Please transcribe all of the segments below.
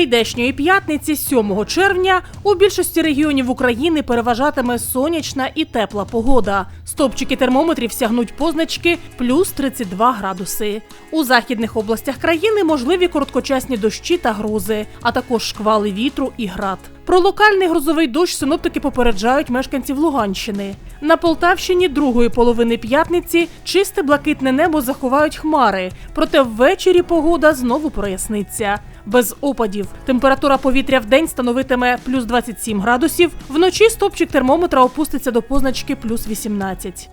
Прийдешньої п'ятниці, 7 червня, у більшості регіонів України переважатиме сонячна і тепла погода. Стопчики термометрів сягнуть позначки плюс 32 градуси. У західних областях країни можливі короткочасні дощі та грози, а також шквали вітру і град. Про локальний грозовий дощ синоптики попереджають мешканців Луганщини. На Полтавщині другої половини п'ятниці чисте блакитне небо заховають хмари, проте ввечері погода знову проясниться. Без опадів. Температура повітря в день становитиме плюс 27 градусів, вночі стопчик термометра опуститься до позначки плюс 18.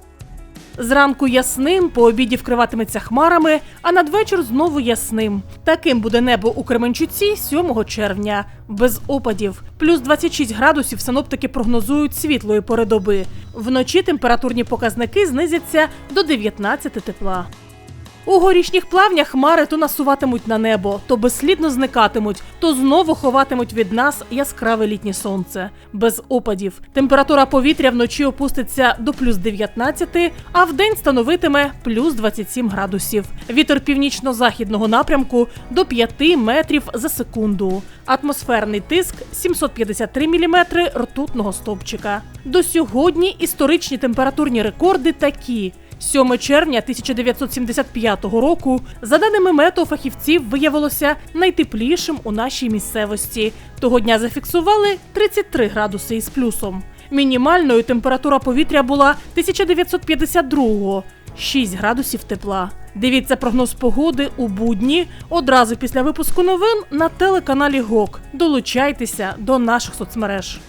Зранку ясним, по обіді вкриватиметься хмарами, а надвечір знову ясним. Таким буде небо у Кременчуці 7 червня. Без опадів. Плюс 26 градусів синоптики прогнозують світлої пори доби. Вночі температурні показники знизяться до 19 тепла. У горішніх плавнях хмари то насуватимуть на небо, то безслідно зникатимуть, то знову ховатимуть від нас яскраве літнє сонце. Без опадів. Температура повітря вночі опуститься до плюс 19, а вдень становитиме плюс 27 градусів. Вітер північно-західного напрямку до 5 метрів за секунду. Атмосферний тиск 753 міліметри ртутного стовпчика. До сьогодні історичні температурні рекорди такі. 7 червня 1975 року, за даними метеофахівців, виявилося найтеплішим у нашій місцевості. Того дня зафіксували 33 градуси із плюсом. Мінімальною температура повітря була 1952-го – 6 градусів тепла. Дивіться прогноз погоди у будні одразу після випуску новин на телеканалі ГОК. Долучайтеся до наших соцмереж.